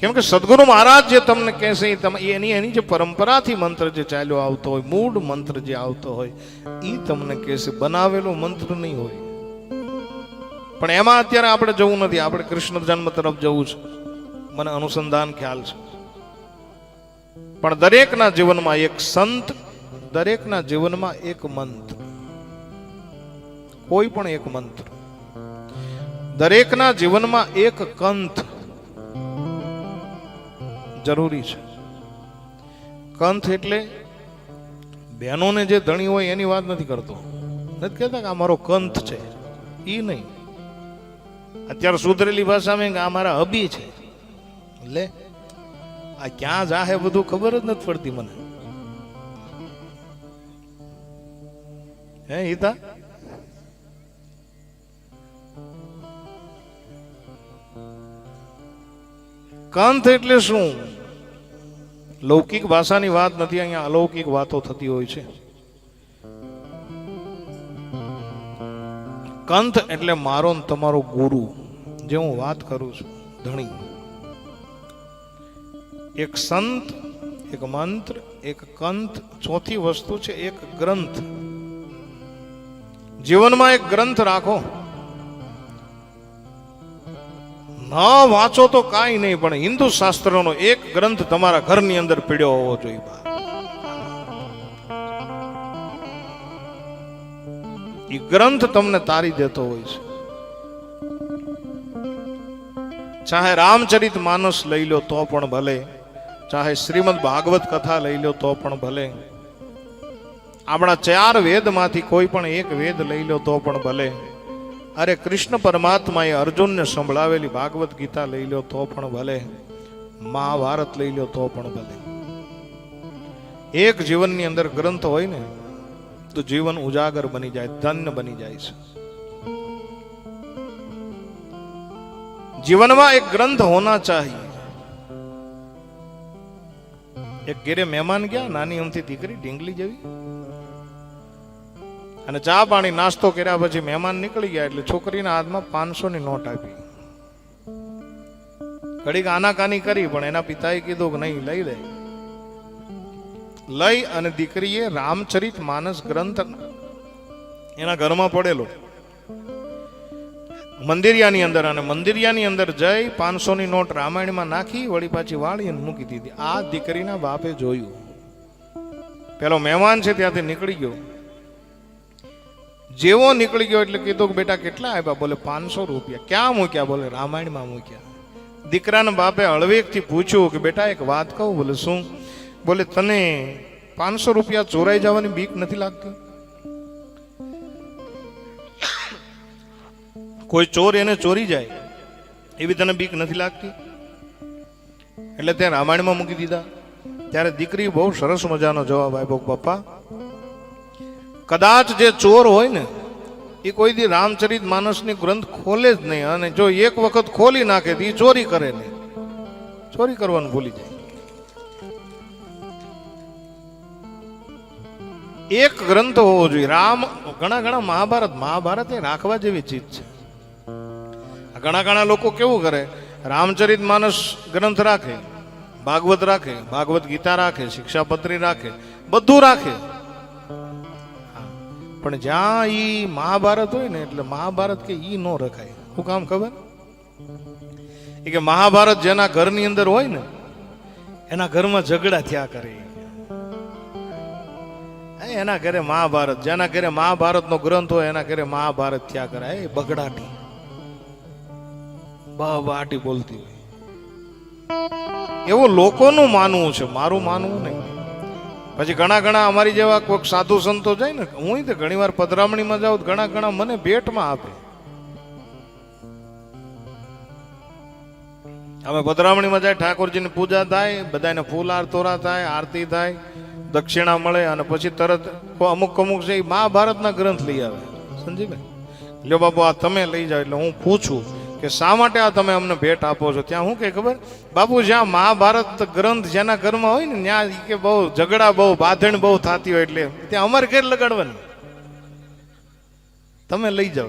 કેમ કે સદગુરુ મહારાજ જે તમને કહેશે એની એની જે પરંપરાથી મંત્ર જે ચાલ્યો આવતો હોય, મૂળ મંત્ર જે આવતો હોય એ તમને કહેશે, બનાવેલો મંત્ર નહીં હોય. પણ એમાં અત્યારે આપણે જવું નથી. આપણે કૃષ્ણ જન્મ તરફ જવું છે. મને અનુસંધાન ખ્યાલ છે. પણ દરેકના જીવનમાં એક સંત, દરેકના જીવનમાં એક મંત્ર. કોઈ પણ એક મંત્ર. દરેકના જીવનમાં એક કંથ. જરૂરી છે. કંથ એટલે બહેનોને જે ધણી હોય એની વાત નથી કરતો. નથી કહેતા કે આ મારો કંથ છે. એ નહીં. અત્યારે સુધરેલી ભાષામાં કે આ મારા હબી છે. એટલે આ ક્યાં જાહે બધું ખબર જ નથી પડતી મને. હે હિતા? કંથ એટલે શું? લૌકિક ભાષાની વાત નથી, અહીંયા અલૌકિક વાતો થતી હોય છે. કંથ એટલે મારો ને તમારો ગુરુ, જે હું વાત કરું છું, ધણી. એક સંત, એક મંત્ર, એક કંથ ચોથી વસ્તુ છે, એક ગ્રંથ. જીવનમાં એક ગ્રંથ રાખો. ન વાંચો તો કાંઈ નહીં, પણ હિન્દુ શાસ્ત્રનો એક ગ્રંથ તમારા ઘરની અંદર પીડ્યો હોવો જોઈએ એ ગ્રંથ તમને તારી દેતો હોય છે. ચાહે રામચરિત માનસ લઈ લો તો પણ ભલે, ચાહે શ્રીમદ ભાગવત કથા લઈ લો તો પણ ભલે, આપણા ચાર વેદમાંથી કોઈ પણ એક વેદ લઈ લો તો પણ ભલે. અરે કૃષ્ણ પરમાત્માએ અર્જુનને સંભળાવેલી ભાગવત ગીતા લઈ લો તો પણ ભલે. મહાભારત લઈ લો તો પણ ભલે. એક જીવનની અંદર ગ્રંથ હોય ને, તો જીવન ઉજાગર બની જાય, ધન્ય બની જાય છે. જીવનમાં એક ગ્રંથ હોના ચાહીએ. એક ઘેરે મહેમાન ગયા, નાની અમથી દીકરી ઢીંગલી જેવી. અને ચા પાણી નાસ્તો કર્યા પછી મહેમાન નીકળી ગયા એટલે છોકરીના હાથમાં પાંચસો ની નોટ આપી. ઘડીક આનાકાની કરી, પણ એના પિતાએ કીધું કે નહીં, લઈ લે. લઈ અને દીકરીએ રામચરિત માનસ ગ્રંથ એના ઘરમાં પડેલો. મંદિરિયાની અંદર અને મંદિરિયાની અંદર જઈ પાંચસો ની નોટ રામાયણમાં નાખી, વળી પાછી વાળી અને મૂકી દીધી. આ દીકરીના બાપે જોયું. પેલો મહેમાન છે ત્યાંથી નીકળી ગયો. જેવો નીકળી ગયો એટલે કીધું કે બેટા કેટલા આપ્યા બોલે, પાંચસો રૂપિયા. ક્યાં મૂક્યા? બોલે, રામાયણમાં મૂક્યા. દીકરાના બાપે હળવેકથી પૂછ્યું કે બેટા એક વાત કહું? બોલે, શું? બોલે, તને પાંચસો રૂપિયા ચોરાઈ જવાની બીક નથી લાગતી? કોઈ ચોર એને ચોરી જાય, એવી તને બીક નથી લાગતી? એટલે ત્યાં રામાયણમાં મૂકી દીધા. ત્યારે દીકરી બહુ સરસ મજાનો જવાબ આપ્યો પપ્પા કદાચ જે ચોર હોય ને એ કોઈ દી રામચરિત માનસની ગ્રંથ ખોલે જ નહીં. અને જો એક વખત ખોલી નાખે તો એ ચોરી કરે નહીં. ચોરી કરવાનું ભૂલી જાય. એક ગ્રંથ હોવો જોઈએ. રામ, ઘણા ઘણા મહાભારત મહાભારત એ રાખવા જેવી ચીજ છે. ઘણા ઘણા લોકો કેવું કરે? રામચરિત માનસ ગ્રંથ રાખે, ભાગવત રાખે, ભાગવત ગીતા રાખે, શિક્ષાપત્રી રાખે, બધું રાખે. પણ જ્યાં એ મહાભારત હોય ને એટલે મહાભારત કે ઈ ન રખાય. શું કામ ખબર? એ કે મહાભારત જેના ઘરની અંદર હોય ને, એના ઘરમાં ઝઘડા થયા કરે. એના ઘરે મહાભારત, જેના ઘરે મહાભારતનો ગ્રંથ હોય, એના ઘરે મહાભારત થયા કરે. એ બગડાટી. બાટી બોલતી હોય. એવું લોકોનું માનવું છે. મારું માનવું નહીં. પછી ઘણા ઘણા અમારી જેવા કોઈક સાધુ સંતો જાય ને હું તો ઘણી વાર પધરામણીમાં જાઉં ઘણા ઘણા મને ભેટમાં આપે. અમે પધરામણીમાં જાય, ઠાકોરજીની પૂજા થાય, બધાને ફૂલ હાર તોરા થાય, આરતી થાય, દક્ષિણા મળે અને પછી તરત અમુક અમુક છે એ મહાભારતના ગ્રંથ લઈ આવે. સમજી લ્યો બાબુ આ તમે લઈ જાઓ એટલે હું પૂછું. કે શા માટે આ તમે અમને ભેટ આપો છો? ત્યાં શું કે ખબર? બાપુ, જ્યાં મહાભારત ગ્રંથ જેના ઘરમાં હોય ને, ત્યાં કે બહુ ઝઘડા, બહુ બાંધણ બહુ થતી હોય એટલે, ત્યાં અમારે ઘેર લગાડવાની. તમે લઈ જાઓ.